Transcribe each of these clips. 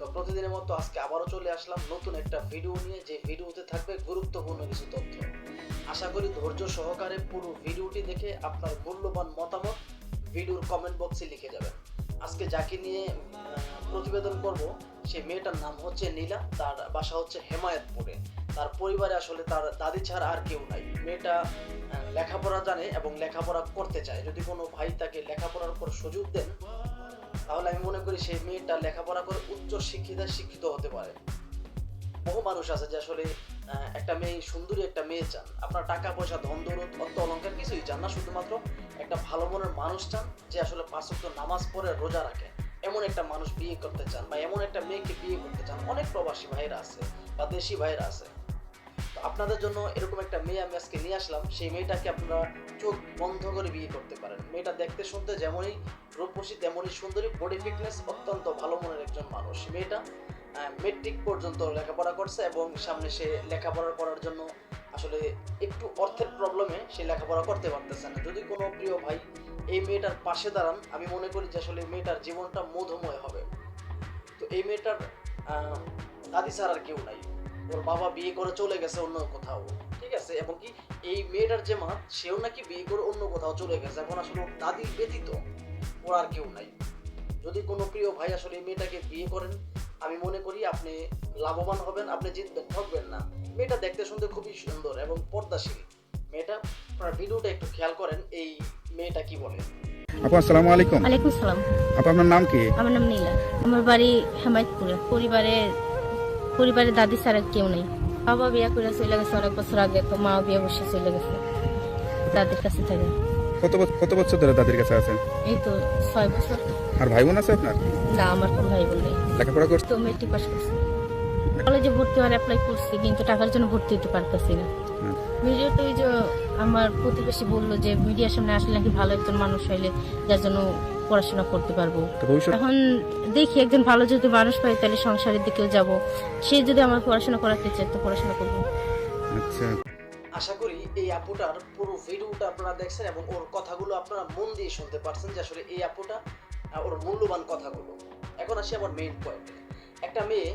তো প্রতিদিনের মতো আজকে আবারও চলে আসলাম নতুন একটা ভিডিও নিয়ে, যে ভিডিওতে থাকবে গুরুত্বপূর্ণ কিছু তথ্য। আশা করি ধৈর্য সহকারে পুরো ভিডিওটি দেখে আপনার মূল্যবান মতামত ভিডিওর কমেন্ট বক্সে লিখে যাবেন। আজকে যাকে নিয়ে প্রতিবেদন করব, সেই মেয়েটার নাম হচ্ছে নীলা, তার বাসা হচ্ছে হেমায়তপুরে। তার পরিবারে আসলে তার দাদি ছাড়া আর কেউ নাই। মেয়েটা লেখাপড়া জানে এবং লেখাপড়া করতে চায়। যদি কোনো ভাই তাকে লেখাপড়ার পর সুযোগ দেন তাহলে আমি মনে করি সেই মেয়েটা লেখাপড়া করে উচ্চ শিক্ষিতা শিক্ষিত হতে পারে। বহু মানুষ আছে যে আসলে একটা মেয়ে সুন্দরী একটা মেয়ে চান। আপনার টাকা, পয়সা, ধন, দৌলত, অর্থ অলঙ্কার কিছুই চান না, শুধুমাত্র একটা ভালো মনের মানুষ চান যে আসলে পাঁচ ওয়াক্ত নামাজ পড়ে রোজা রাখে। এমন একটা মানুষ বিয়ে করতে চান বা এমন একটা মেয়েকে বিয়ে করতে চান। অনেক প্রবাসী ভাইয়েরা আছে বা দেশি ভাইয়েরা আছে। আপনাদের জন্য এরকম একটা মেয়ে আমি আজকে নিয়ে আসলাম, সেই মেয়েটাকে আপনারা চোখ বন্ধ করে বিয়ে করতে পারেন। মেয়েটা দেখতে শুনতে যেমনই রূপসী, তেমনই সুন্দরী বডি ফিটনেস অত্যন্ত ভালো মনের একজন মানুষ। মেয়েটা মেট্রিক পর্যন্ত লেখাপড়া করছে এবং সামনে সে লেখাপড়া করার জন্য আসলে একটু অর্থের প্রবলেমে সে লেখাপড়া করতে পারতেছে না। যদি কোনো প্রিয় ভাই এই মেয়েটার পাশে দাঁড়ান, আমি মনে করি যে আসলে মেয়েটার জীবনটা মধুময় হবে। তো এই মেয়েটার দাদি ছাড়া আর কেউ নাই। ওর বাবা বিয়ে করে চলে গেছে অন্য কোথাও ঠিক আছে? এবং কি এই মেয়েটার যে মা সেও নাকি বিয়ে করে অন্য কোথাও চলে গেছে। এখন আসলে দাদি ব্যতীত ওর আর কেউ নাই। যদি কোনো প্রিয় ভাই আসলে এই মেয়েটাকে বিয়ে করেন আমি মনে করি আপনি লাভবান হবেন আপনি জিতবেন ঠকবেন না। মেয়েটা দেখতে শুনতে খুবই সুন্দর এবং পর্দাশীল। মেয়েটা আপনার ভিডিওটা একটু খেয়াল করেন এই মেয়েটা কি বলে। আপু আসসালামু আলাইকুম। ওয়ালাইকুম সালাম আপু আপনার নাম কি? আমার নাম নীলা। আমার বাড়ি হেমায়তপুরে। পরিবারে পরিবারে দাদি ছাড়া কেউ নেই। বাবা বিয়ে করে চলে গেছে অনেক বছর আগে তো মা বিয়ে বসে চলে গেছে। দাদির কাছে থাকে। কত কত বছর ধরে দাদির কাছে আছেন? এই তো ছয় বছর। আর ভাই বোন আছে আপনার? না আমার কোনো ভাই বোন নেই। লেখাপড়া করছে? তো মেট্রিক পাস করছি। কলেজে ভর্তি হওয়ার অ্যাপ্লাই করছি কিন্তু টাকার জন্য ভর্তি হতে পারতেছি না। হুম। ভিডিওতে ওই যে আমার প্রতিবেশী বলল যে মিডিয়ার সামনে আসলে নাকি ভালো একজন মানুষ হইলে যার জন্য পড়াশোনা করতে পারব। এখন দেখি একজন ভালো যদি মানুষ পাই তাহলে সংসারের দিকেও যাব। সে যদি আমার পড়াশোনা করাতে চায় তো পড়াশোনা করব। আচ্ছা। আশা করি এই আপুটার পুরো ভিডিওটা আপনারা দেখছেন এবং ওর কথাগুলো আপনারা মন দিয়ে শুনতে পারছেন যে আসলে এই আপুটা ওর মূল্যবান কথাগুলো। এখন আসি আমার মেইন পয়েন্টে একটা মেয়ে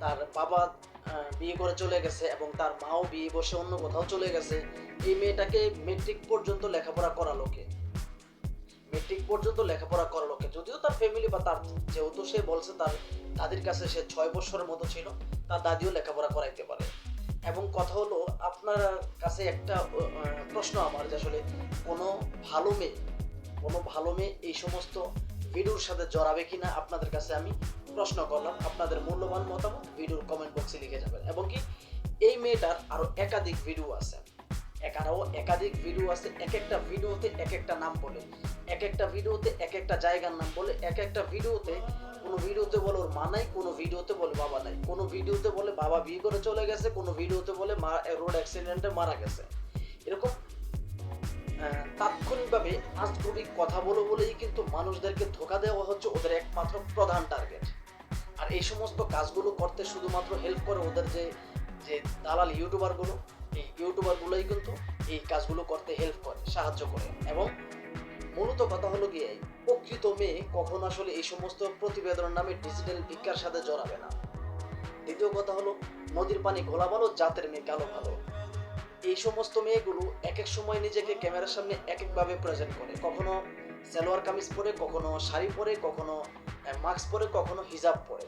তার বাবা আহ, বিয়ে করে চলে গেছে এবং তার মাও বিয়ে বসে অন্য কোথাও চলে গেছে। এই মেয়েটাকে মেট্রিক পর্যন্ত লেখাপড়া করালো কে? মেট্রিক পর্যন্ত লেখাপড়া করালো কে যদিও তার ফ্যামিলি বা তার যেহেতু সে বলছে তার দাদির কাছে সে ছয় বছরের মতো ছিল, তার দাদিও লেখাপড়া করাইতে পারে। এবং কথা হলো, আপনার কাছে একটা প্রশ্ন আমার যে আসলে কোনো ভালো মেয়ে, কোনো ভালো মেয়ে এই সমস্ত ভিডিওর সাথে জড়াবে কিনা আপনাদের কাছে আমি প্রশ্ন করলাম। আপনাদের মূল্যবান মতামত ভিডিওর কমেন্ট বক্সে লিখে যাবেন। এবং কি, এই মেয়েটার আরও একাধিক ভিডিও আছে। এক আরও একাধিক ভিডিও আছে এক একটা ভিডিওতে এক একটা নাম বলে। এক একটা ভিডিওতে এক একটা জায়গার নাম বলে এক একটা ভিডিওতে কোনো ভিডিওতে বলে ওর মা নাই, কোনো ভিডিওতে বলে বাবা নাই। কোনো ভিডিওতে বলে বাবা বিয়ে করে চলে গেছে, কোনো ভিডিওতে বলে মা, রোড অ্যাক্সিডেন্টে মারা গেছে। এরকম তাৎক্ষণিকভাবে আজগুবি কথা বলে বলেই কিন্তু মানুষদেরকে ধোকা দেওয়া হচ্ছে, ওদের একমাত্র প্রধান টার্গেট আর এই সমস্ত কাজগুলো করতে শুধুমাত্র হেল্প করে ওদের যে যে দালাল ইউটিউবারগুলো এই ইউটিউবারগুলোই কিন্তু এই কাজগুলো করতে হেল্প করে, সাহায্য করে। এবং মূলত কথা হলো গিয়ে, প্রকৃত মেয়ে কখন আসলে এই সমস্ত প্রতিবেদনের নামে ডিজিটাল ভিক্ষার সাথে জড়াবে না। দ্বিতীয় কথা হলো, নদীর পানি ঘোলা ভালো, জাতের মেয়ে কালো ভালো। এই সমস্ত মেয়েগুলো এক এক সময় নিজেকে ক্যামেরার সামনে এক একভাবে প্রেজেন্ট করে। কখনো সালোয়ার কামিজ পরে, কখনো শাড়ি পরে, কখনো মাস্ক পরে, কখনো হিজাব পরে।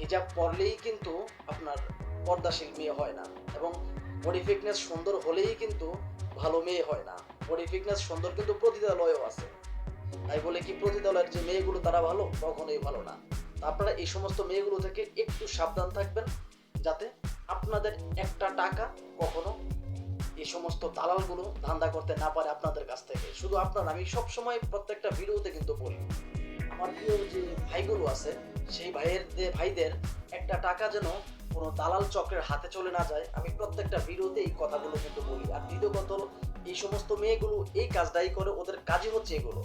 হিজাব পরলেই কিন্তু আপনার পর্দাশীল মেয়ে হয় না এবং বডি ফিটনেস সুন্দর হলেই কিন্তু ভালো মেয়ে হয় না। ফিটনেস সুন্দর, কিন্তু প্রতিদালয়ও আছে। তাই বলে কি প্রতিদলের যে মেয়েগুলো, তারা ভালো? কখনোই ভালো না। আপনারা এই সমস্ত মেয়েগুলো থেকে একটু সাবধান থাকবেন, যাতে আপনাদের একটা টাকা কখনো এই সমস্ত দালালগুলো ধান্দা করতে না পারে আপনাদের কাছ থেকে। শুধু আপনার, আমি সব সময় প্রত্যেকটা ভিডিওতে কিন্তু বলি, আমার প্রিয় যে ভাইগুলো আছে, সেই ভাইয়ের ভাইদের একটা টাকা যেন কোনো দালাল চক্রের হাতে চলে না যায়, আমি প্রত্যেকটা ভিডিওতে এই কথাগুলো কিন্তু বলি। আর দ্বিতীয় কথা এই সমস্ত মেয়েগুলো এই কাজটাই করে, ওদের কাজই হচ্ছে এগুলো।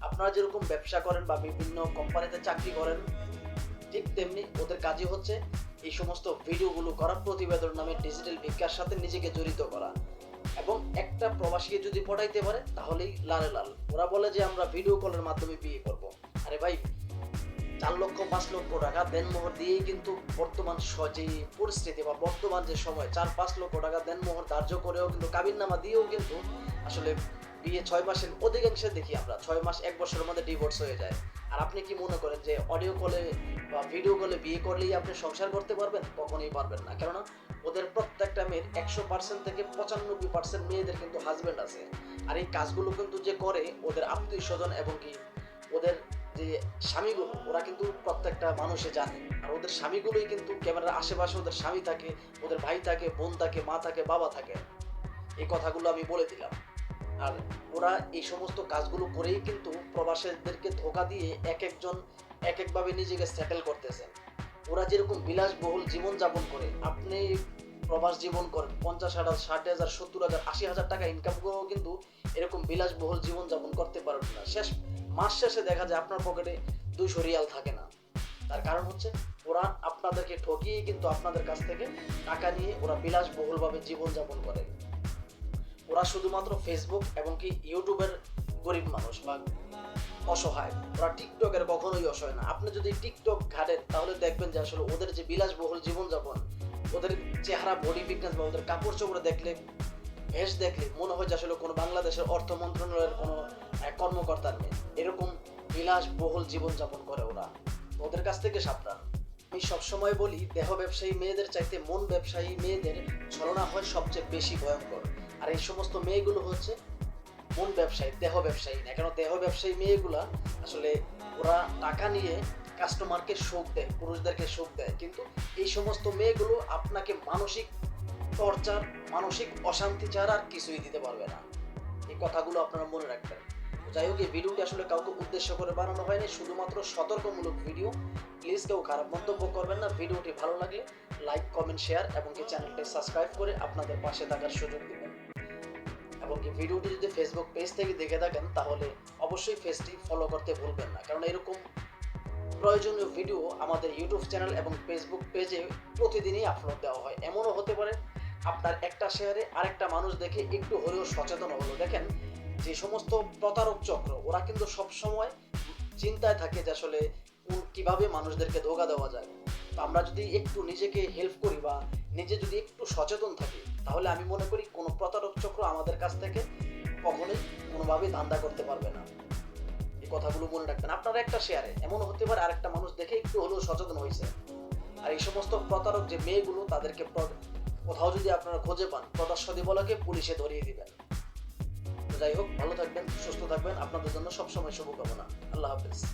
আপনারা যেরকম ব্যবসা করেন বা বিভিন্ন কোম্পানিতে চাকরি করেন, ঠিক তেমনি ওদের কাজই হচ্ছে এই সমস্ত ভিডিওগুলো করা, প্রতিবেদন নামে ডিজিটাল ভিক্ষার সাথে নিজেকে জড়িত করা। এবং একটা প্রবাসীকে যদি পটাইতে পারে, তাহলেই লালে লাল। ওরা বলে যে, আমরা ভিডিও কলের মাধ্যমে বিয়ে করব। আরে ভাই চার লক্ষ, পাঁচ লক্ষ টাকা দেনমোহর দিয়েই কিন্তু বর্তমান যে পরিস্থিতি বা বর্তমান যে সময়, চার, পাঁচ লক্ষ টাকা দেনমোহর ধার্য করেও কিন্তু কাবিননামা দিয়েও কিন্তু আসলে বিয়ে ছয় মাসের অধিকাংশে দেখি আমরা, ছয় মাস, এক বছরের মধ্যে ডিভোর্স হয়ে যায়। আর আপনি কি মনে করেন যে অডিও কলে বা ভিডিও কলে বিয়ে করলেই আপনি সংসার করতে পারবেন? কখনোই পারবেন না। কেননা ওদের প্রত্যেকটা মেয়ের একশো পার্সেন্ট থেকে পঁচানব্বই পার্সেন্ট মেয়েদের কিন্তু হাজবেন্ড আছে। আর এই কাজগুলো কিন্তু যে করে ওদের আত্মীয় স্বজন এবং কি ওদের যে স্বামীগুলো, ওরা কিন্তু প্রত্যেকটা মানুষে জানে। আর ওদের স্বামীগুলোই কিন্তু ক্যামেরার আশেপাশে ওদের স্বামী থাকে, ওদের ভাই থাকে, বোন থাকে, মা থাকে, বাবা থাকে। এই কথাগুলো আমি বলে দিলাম। আর ওরা এই সমস্ত কাজগুলো করেই কিন্তু প্রবাসীদেরকে ধোকা দিয়ে এক একজন এক একভাবে নিজেকে সেটেল করতেছেন ওরা যেরকম বিলাসবহুল জীবন যাপন করে, আপনি প্রবাস জীবন করেন, পঞ্চাশ হাজার, ষাট হাজার, সত্তর হাজার, আশি হাজার টাকা ইনকাম করেও কিন্তু এরকম বিলাসবহুল জীবন যাপন করতে পারবেন না। শেষ মাস শেষে দেখা যায় আপনার পকেটে দুইশো রিয়াল থাকে না। তার কারণ হচ্ছে, ওরা আপনাদেরকে ঠকিয়ে কিন্তু আপনাদের কাছ থেকে টাকা নিয়ে ওরা বিলাসবহুলভাবে জীবন যাপন করে। ওরা শুধুমাত্র ফেসবুক এবং কি ইউটিউবের গরিব মানুষ বা অসহায়। ওরা টিকটকের কখনোই অসহায় না। আপনি যদি টিকটক ঘাটেন, তাহলে দেখবেন যে আসলে ওদের যে বিলাসবহুল জীবনযাপন, ওদের চেহারা বডি ফিটনেস বা ওদের কাপড় চোপড় দেখলে ভেষ দেখলে মনে হয় যে আসলে কোনো বাংলাদেশের অর্থ মন্ত্রণালয়ের কোনো কর্মকর্তার নেই এরকম বিলাসবহুল জীবনযাপন করে ওরা। ওদের কাছ থেকে সাবধান। আমি সবসময় বলি, দেহ ব্যবসায়ী মেয়েদের চাইতে মন ব্যবসায়ী মেয়েদের ছলনা হয় সবচেয়ে বেশি ভয়ঙ্কর। আর এই সমস্ত মেয়েগুলো হচ্ছে মন ব্যবসায়ী, দেহ ব্যবসায়ী না। কেন দেহ ব্যবসায়ী মেয়েগুলা আসলে ওরা টাকা নিয়ে কাস্টমারকে শোক দেয়, পুরুষদেরকে শোক দেয়। কিন্তু এই সমস্ত মেয়েগুলো আপনাকে মানসিক টর্চার মানসিক অশান্তি ছাড়া আর কিছুই দিতে পারবে না। এই কথাগুলো আপনারা মনে রাখবেন। যাই হোক এই ভিডিওটি আসলে কাউকে উদ্দেশ্য করে বানানো হয়নি, শুধুমাত্র সতর্কমূলক ভিডিও। প্লিজ কেউ খারাপ মন্তব্য করবেন না, ভিডিওটি ভালো লাগলে লাইক, কমেন্ট, শেয়ার এবং কি চ্যানেলটি সাবস্ক্রাইব করে আপনাদের পাশে থাকার সুযোগ দিবেন। এবং কি ভিডিওটি যদি ফেসবুক পেজ থেকে দেখে থাকেন, তাহলে অবশ্যই পেজটি ফলো করতে ভুলবেন না। কারণ এরকম প্রয়োজনীয় ভিডিও আমাদের ইউটিউব চ্যানেল এবং ফেসবুক পেজে প্রতিদিনই আপলোড দেওয়া হয়। এমনও হতে পারে, আপনার একটা শেয়ারে আরেকটা মানুষ দেখে একটু হলেও সচেতন হলো। দেখেন যে সমস্ত প্রতারক চক্র, ওরা কিন্তু সব সময় চিন্তায় থাকে যে আসলে কীভাবে মানুষদেরকে ধোকা দেওয়া যায়। তো আমরা যদি একটু নিজেকে হেল্প করি বা নিজে যদি একটু সচেতন থাকি, তাহলে আমি মনে করি কোনো প্রতারক চক্র আমাদের কাছ থেকে কখনোই কোনোভাবেই ধান্দা করতে পারবে না। এই কথাগুলো মনে রাখবেন। আপনারা একটা শেয়ারে এমন হতে পারে আরেকটা মানুষ দেখে একটু হলেও সচেতন হয়েছে। আর এই সমস্ত প্রতারক যে মেয়েগুলো, তাদেরকে কোথাও যদি আপনারা খুঁজে পান প্রদর্শনী বলাকে পুলিশে ধরিয়ে দিবেন। যাই হোক ভালো থাকবেন সুস্থ থাকবেন। আপনাদের জন্য সবসময় শুভকামনা। আল্লাহ হাফেজ।